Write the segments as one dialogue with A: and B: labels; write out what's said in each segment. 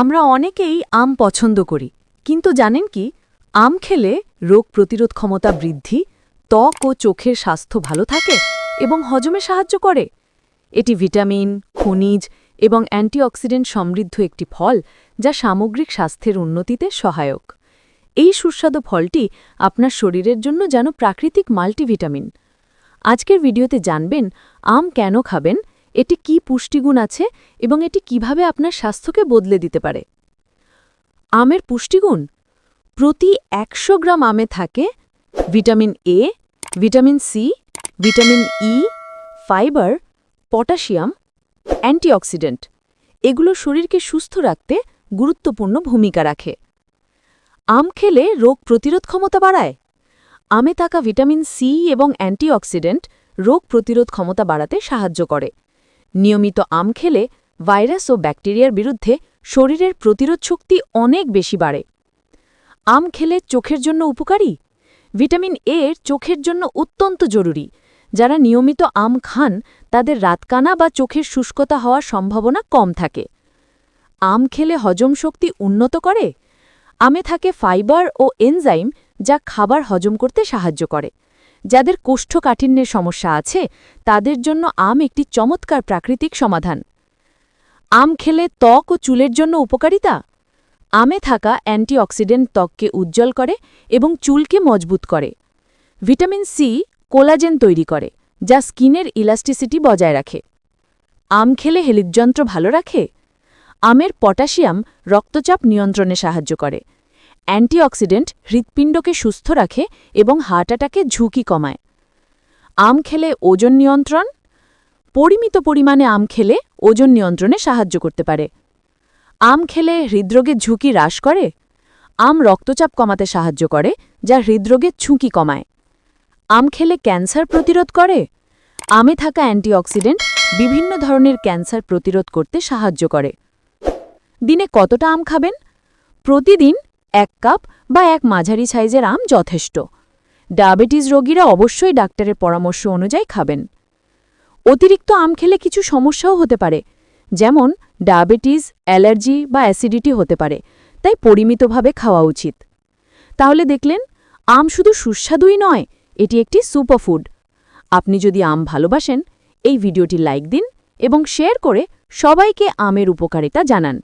A: আমরা অনেকেই আম পছন্দ করি, কিন্তু জানেন কি, আম খেলে রোগ প্রতিরোধ ক্ষমতা বৃদ্ধি, ত্বক ও চোখের স্বাস্থ্য ভালো থাকে এবং হজমে সাহায্য করে। এটি ভিটামিন, খনিজ এবং অ্যান্টিঅক্সিডেন্ট সমৃদ্ধ একটি ফল যা সামগ্রিক স্বাস্থ্যের উন্নতিতে সহায়ক। এই সুস্বাদু ফলটি আপনার শরীরের জন্য যেন প্রাকৃতিক মাল্টিভিটামিন। আজকের ভিডিওতে জানবেন, আম কেন খাবেন এটি কি পুষ্টিগুণ আছে এবং এটি কীভাবে আপনার স্বাস্থ্যকে বদলে দিতে পারে? আমের পুষ্টিগুণ? প্রতি একশো গ্রাম আমে থাকে vitamin A vitamin C vitamin E fibre, potassium, antioxidant. এগুলো শরীরকে সুস্থ রাখতে গুরুত্বপূর্ণ ভূমিকা রাখে। আম খেলে রোগ প্রতিরোধ ক্ষমতা বাড়ায়। আমে থাকা ভিটামিন সি এবং অ্যান্টিঅক্সিডেন্ট রোগ প্রতিরোধ ক্ষমতা বাড়াতে সাহায্য করে। নিয়মিত আম খেলে ভাইরাস ও ব্যাকটেরিয়ার বিরুদ্ধে শরীরের প্রতিরোধ শক্তি অনেক বেশি বাড়ে। আম খেলে চোখের জন্য উপকারী? ভিটামিন এ চোখের জন্য অত্যন্ত জরুরি। যারা নিয়মিত আম খান, তাদের রাতকানা বা চোখের শুষ্কতা হওয়ার সম্ভাবনা কম থাকে। আম খেলে হজম শক্তি উন্নত করে? আমে থাকে ফাইবার ও এনজাইম যা খাবার হজম করতে সাহায্য করে। যাদের কোষ্ঠকাঠিন্যের সমস্যা আছে, তাদের জন্য আম একটি চমৎকার প্রাকৃতিক সমাধান। আম খেলে ত্বক ও চুলের জন্য উপকারিতা? আমে থাকা অ্যান্টিঅক্সিডেন্ট ত্বককে উজ্জ্বল করে এবং চুলকে মজবুত করে। ভিটামিন সি কোলাজেন তৈরি করে, যা স্কিনের ইলাস্টিসিটি বজায় রাখে। আম খেলে হৃদযন্ত্র ভালো রাখে? আমের পটাশিয়াম রক্তচাপ নিয়ন্ত্রণে সাহায্য করে। অ্যান্টিঅক্সিডেন্ট হৃৎপিণ্ডকে সুস্থ রাখে এবং হার্ট অ্যাটাকে ঝুঁকি কমায়। আম খেলে ওজন নিয়ন্ত্রণ, পরিমিত পরিমাণে আম খেলে ওজন নিয়ন্ত্রণে সাহায্য করতে পারে। আম খেলে হৃদরোগের ঝুঁকি হ্রাস করে, আম রক্তচাপ কমাতে সাহায্য করে, যা হৃদরোগের ঝুঁকি কমায়। আম খেলে ক্যান্সার প্রতিরোধ করে, আমে থাকা অ্যান্টিঅক্সিডেন্ট বিভিন্ন ধরনের ক্যান্সার প্রতিরোধ করতে সাহায্য করে। দিনে কতটা আম খাবেন? প্রতিদিন এক কাপ বা এক মাঝারি সাইজের আম যথেষ্ট। ডায়াবেটিস রোগীরা অবশ্যই ডাক্তারের পরামর্শ অনুযায়ী খাবেন। অতিরিক্ত আম খেলে কিছু সমস্যাও হতে পারে, যেমন ডায়াবেটিস, অ্যালার্জি বা অ্যাসিডিটি হতে পারে, তাই পরিমিতভাবে খাওয়া উচিত। তাহলে দেখলেন, আম শুধু সুস্বাদুই নয়, এটি একটি সুপারফুড। আপনি যদি আম ভালোবাসেন, এই ভিডিওটি লাইক দিন এবং শেয়ার করে সবাইকে আমের উপকারিতা জানান।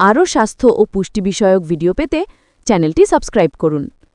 A: আরও স্বাস্থ্য ও পুষ্টি বিষয়ক ভিডিও পেতে চ্যানেলটি সাবস্ক্রাইব করুন।